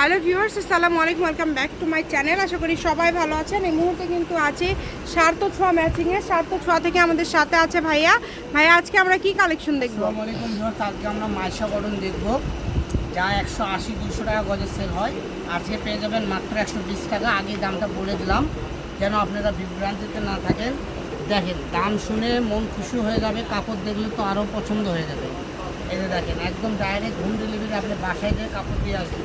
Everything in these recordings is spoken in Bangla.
হ্যালো ভিউয়ার্স, আসসালামু আলাইকুম, welcome back to my channel. আশা করি সবাই ভালো আছেন। এই মুহূর্তে কিন্তু আছে সার্থ ছোঁয়া ম্যাচিংয়ে সার্থ ছোঁয়া থেকে আমাদের সাথে আছে ভাইয়া। ভাইয়া, আজকে আমরা কি কালেকশন দেখব? আলাইকুম ভিউয়ার্স, আজকে আমরা মাইশা গরম দেখব। যা একশো আশি দুশো টাকা গজে সেল হয়। আজকে পেয়ে যাবেন মাত্র একশো বিশ টাকা। আগে দামটা বলে দিলাম, যেন আপনারা বিভ্রান্তিতে না থাকেন। দেখেন, দাম শুনে মন খুশি হয়ে যাবে, কাপড় দেখলে তো আরও পছন্দ হয়ে যাবে। এই দেখেন, একদম ডাইরেক্ট হোম ডেলিভারি আপনি বাসায় দিয়ে কাপড় দিয়ে আসবেন।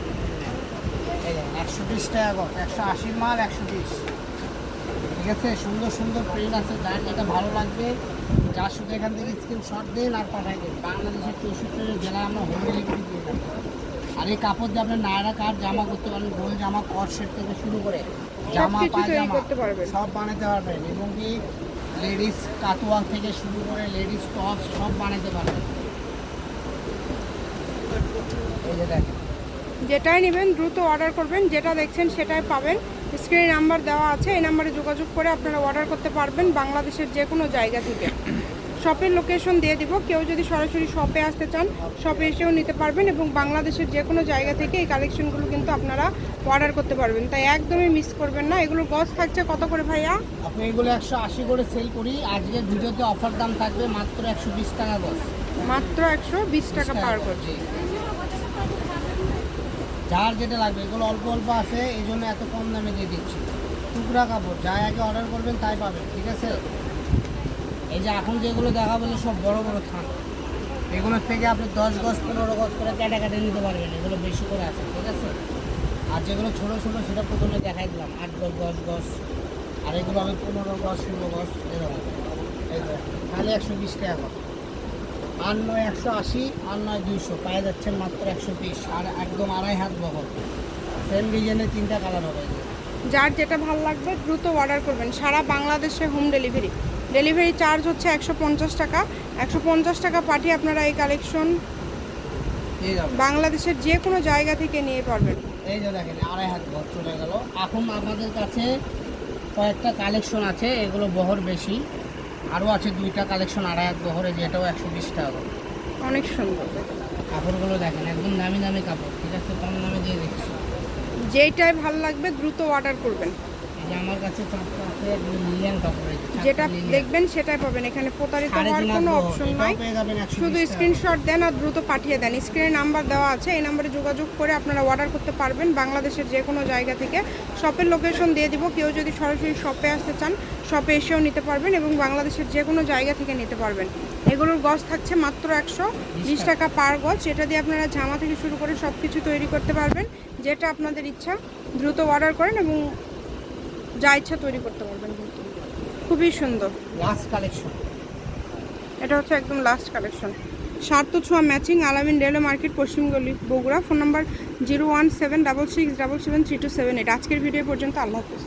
একশো বিশ টাকা গজ একশো আশির মাল একশো বিশ। ঠিক আছে? সুন্দর সুন্দর প্রিন্ট আছে। যার যেটা ভালো লাগবে যা শুধু এখান থেকে স্ক্রিনশট দিন আর পাঠাই দিন। বাংলাদেশের চৌষট্টি জেলায় আমরা হোম ডেলিভারি দিয়ে থাকি। আর এই কাপড় দিয়ে আপনি নায়রা কাট জামা করতে পারেন গোল জামা কট সেট থেকে শুরু করে জামা পায়জামা। সব বানাতে পারবেন। এবং কি লেডিস কাতুয়া থেকে শুরু করে লেডিস টপ সব বানাতে পারবেন। এই যে দেখেন। যেটাই নেবেন দ্রুত অর্ডার করবেন যেটা দেখছেন সেটাই পাবেন। স্ক্রিনে নাম্বার দেওয়া আছে এই নাম্বারে যোগাযোগ করে আপনারা অর্ডার করতে পারবেন বাংলাদেশের যে কোনো জায়গা থেকে। শপের লোকেশন দিয়ে দিব কেউ যদি সরাসরি শপে আসতে চান শপে এসেও নিতে পারবেন এবং বাংলাদেশের যে কোনো জায়গা থেকে এই কালেকশনগুলো কিন্তু আপনারা অর্ডার করতে পারবেন। তাই একদমই মিস করবেন না। এগুলো গজ থাকছে কত করে ভাইয়া? আপনি এগুলো একশো আশি করে সেল করি। আজকের ভিডিওতে অফার দাম থাকবে মাত্র একশো বিশ টাকা গজ মাত্র একশো বিশ টাকা পার করছে। যার যেটা লাগবে, এগুলো অল্প অল্প আছে, এই জন্য এত কম দামে দিয়ে দিচ্ছি। টুকরা কাপড় যা আগে অর্ডার করবেন, তাই পাবেন, ঠিক আছে? এই যে এখন যেগুলো দেখা বলে সব বড় বড় থান এগুলোর থেকে আপনি দশ গজ, পনেরো গজ করে কেটে কেটে নিতে পারবেন, এগুলো বেশি করে আছে, ঠিক আছে? আর যেগুলো ছোটো ছোটো, সেটা প্রথমে দেখাই দিলাম, আট গজ, দশ গজ, আর এগুলো আমি পনেরো গজ, ষোলো গজ, এরকম। তাহলে একশো বিশ টাকা আর নয় একশো আশি আর নয় দুইশো। পাওয়া যাচ্ছে মাত্র একশো বিশ আর একদম আড়াই হাত বহর সেম ডিজাইনের তিনটা কালার হবে। যার যেটা ভালো লাগবে দ্রুত অর্ডার করবেন। সারা বাংলাদেশে হোম ডেলিভারি ডেলিভারি চার্জ হচ্ছে একশো পঞ্চাশ টাকা। একশো পঞ্চাশ টাকা পাঠিয়ে আপনারা এই কালেকশন বাংলাদেশের যে কোনো জায়গা থেকে নিয়ে পারবেন। এই যে দেখেন আড়াই হাত বহর চলে গেল। এখন আমাদের কাছে কয়েকটা কালেকশন আছে এগুলো বহর বেশি। আরও আছে দুইটা কালেকশন আড়াই এক বহরে যেটাও একশো বিশ টাকা। অনেক সুন্দর। কাপড়গুলো দেখেন একদম দামি দামি কাপড় ঠিক আছে? কম দামে দিয়ে দেখছি যেইটাই ভালো লাগবে দ্রুত অর্ডার করবেন। আমার কাছে কাপড় যেটা দেখবেন সেটাই পাবেন এখানে প্রতারিত হওয়ার কোনো অপশন নাই। পেয়ে যাবেন 120 শুধু স্ক্রিনশট দেন আর দ্রুত পাঠিয়ে দেন। স্ক্রিনে নাম্বার দেওয়া আছে এই নাম্বারে যোগাযোগ করে আপনারা অর্ডার করতে পারবেন। বাংলাদেশের যে কোনো জায়গা থেকে শপের লোকেশন দিয়ে দিব। কেউ যদি সরাসরি শপে আসতে চান শপে এসেও নিতে পারবেন এবং বাংলাদেশের যে কোনো জায়গা থেকে নিতে পারবেন। এগুলোর গজ থাকছে মাত্র একশো বিশ টাকা। পার গজ। যেটা দিয়ে আপনারা জামা থেকে শুরু করে সব কিছু তৈরি করতে পারবেন। যেটা আপনাদের ইচ্ছা দ্রুত অর্ডার করেন এবং যা ইচ্ছা তৈরি করতে পারবেন কিন্তু। খুবই সুন্দর। লাস্ট কালেকশন এটা হচ্ছে একদম লাস্ট কালেকশন সার্থ ছোঁয়া ম্যাচিং আলামিন railway market পশ্চিমগলি Bogura phone number zero one seven double six double seven three two seven eight আজকের ভিডিও পর্যন্ত আল্লাহ হাফিজ।